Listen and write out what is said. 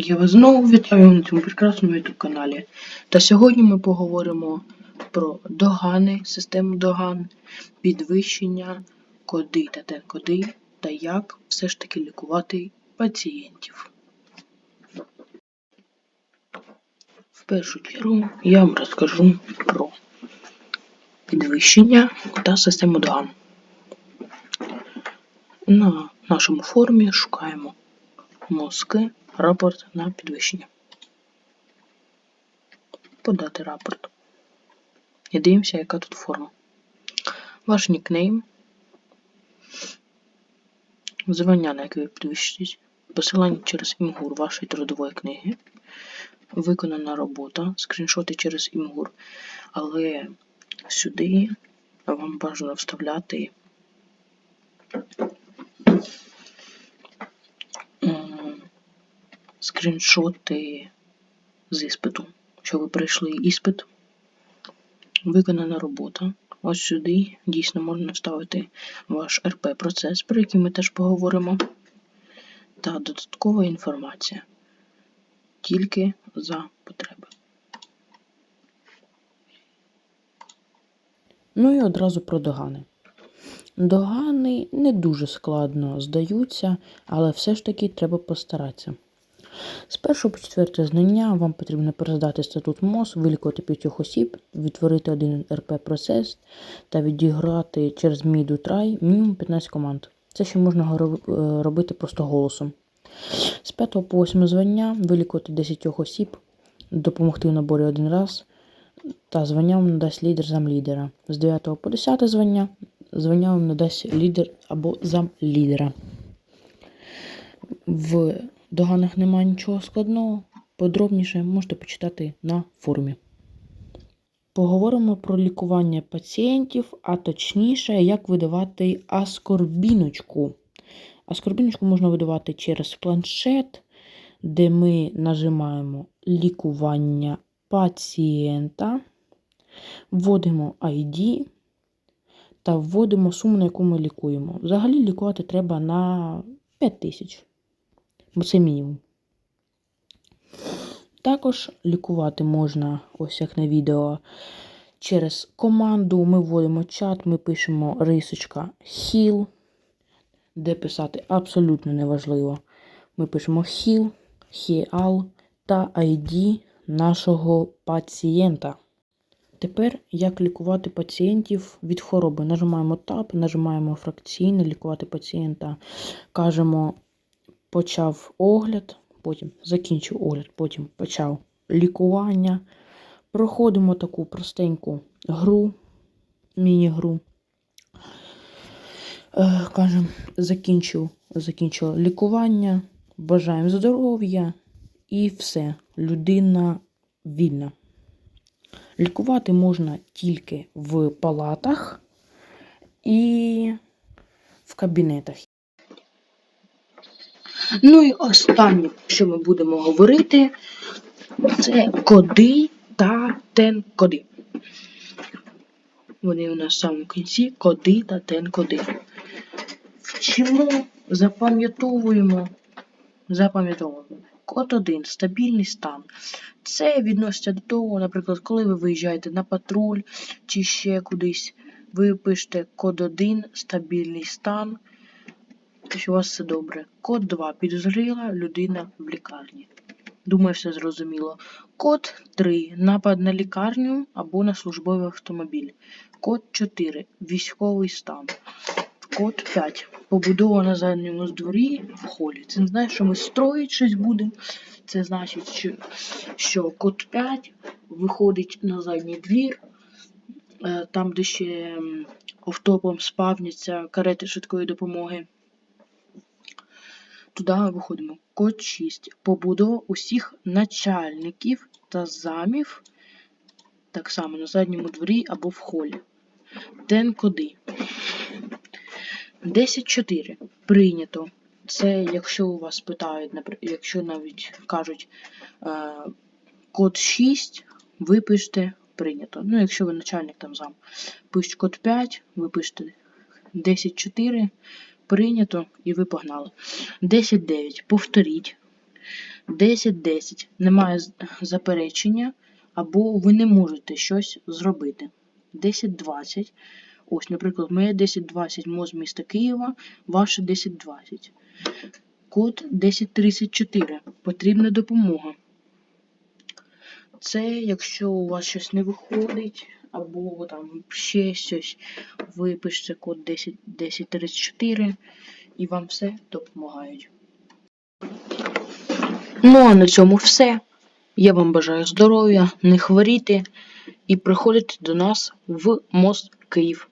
Я вас знову вітаю на цьому прекрасному youtube каналі. Та сьогодні ми поговоримо про догани, систему доган, підвищення, коди та тенкоди, та як все ж таки лікувати пацієнтів. В першу чергу я вам розкажу про підвищення та систему доган. На нашому форумі шукаємо мозки, рапорт на підвищення. Подати рапорт. І дивимося, яка тут форма. Ваш нікнейм. Звання, на яке ви підвищуєтесь. Посилання через імгур вашої трудової книги. Виконана робота. Скріншоти через імгур. Але сюди вам бажано вставляти скріншоти з іспиту. Що ви пройшли іспит, виконана робота. Ось сюди дійсно можна вставити ваш РП-процес, про який ми теж поговоримо. Та додаткова інформація. Тільки за потреби. Ну і одразу про догани. Догани не дуже складно здаються, але все ж таки треба постаратися. З першого по четверте знання вам потрібно перездати статут МОЗ, вилікувати п'ятьох осіб, відтворити один РП-процес та відіграти через міду трай мінімум 15 команд. Це ще можна е, робити просто голосом. З 5 по 8 звання вилікувати 10 осіб, допомогти в наборі один раз та звання вам надасть лідер замлідера. З 9 по 10 звання звання вам надасть лідер або замлідера. В доганах немає нічого складного. Подробніше можете почитати на форумі. Поговоримо про лікування пацієнтів, а точніше, як видавати аскорбіночку. Аскорбіночку можна видавати через планшет, де ми нажимаємо лікування пацієнта, вводимо ID та вводимо суму, на яку ми лікуємо. Взагалі лікувати треба на 5 тисяч, бо це мінімум. Також лікувати можна, ось як на відео, через команду. Ми вводимо чат, ми пишемо рисочка heal, де писати абсолютно неважливо. Ми пишемо heal, heal та ID нашого пацієнта. Тепер як лікувати пацієнтів від хвороби. Нажимаємо Tab, нажимаємо фракційне лікувати пацієнта. Кажемо почав огляд, потім закінчив огляд, потім почав лікування. Проходимо таку простеньку гру, міні-гру. Е, Кажемо, закінчив, закінчив лікування, бажаємо здоров'я і все. Людина вільна. Лікувати можна тільки в палатах і в кабінетах. Ну і останнє, що ми будемо говорити, це коди та тен-коди. Вони у нас в самому кінці коди та тен-коди. Вчимо, запам'ятовуємо, запам'ятовуємо. Код 1 стабільний стан. Це відноситься до того, наприклад, коли ви виїжджаєте на патруль чи ще кудись, ви пишете код 1 стабільний стан, що у вас все добре. Код 2 підозріла людина в лікарні. Думаю, все зрозуміло. Код 3 напад на лікарню або на службовий автомобіль. Код 4 військовий стан. Код 5. Побудова на задньому дворі в холі. Це не знає, що ми строїть щось будемо. Це значить, що, код 5 виходить на задній двір, е, там, де ще м, офтопом спавняться карети швидкої допомоги. Туди виходимо. Код 6. Побудова усіх начальників та замів так само на задньому дворі або в холі. Ден коди. 10.4. Прийнято. Це якщо у вас питають, якщо навіть кажуть е, код 6, ви пишете прийнято. Ну, якщо ви начальник там зам, пишуть код 5, ви пишете 10.4, прийнято і ви погнали. 10.9. Повторіть. 10-10. Немає заперечення, або ви не можете щось зробити. 10-20. Ось, наприклад, моє 10-20 МОЗ міста Києва, ваше 10-20. Код 1034. Потрібна допомога. Це якщо у вас щось не виходить, або там ще щось, ви пишете код 10, 1034 і вам все допомагають. Ну а на цьому все. Я вам бажаю здоров'я, не хворіти і приходити до нас в мост Київ.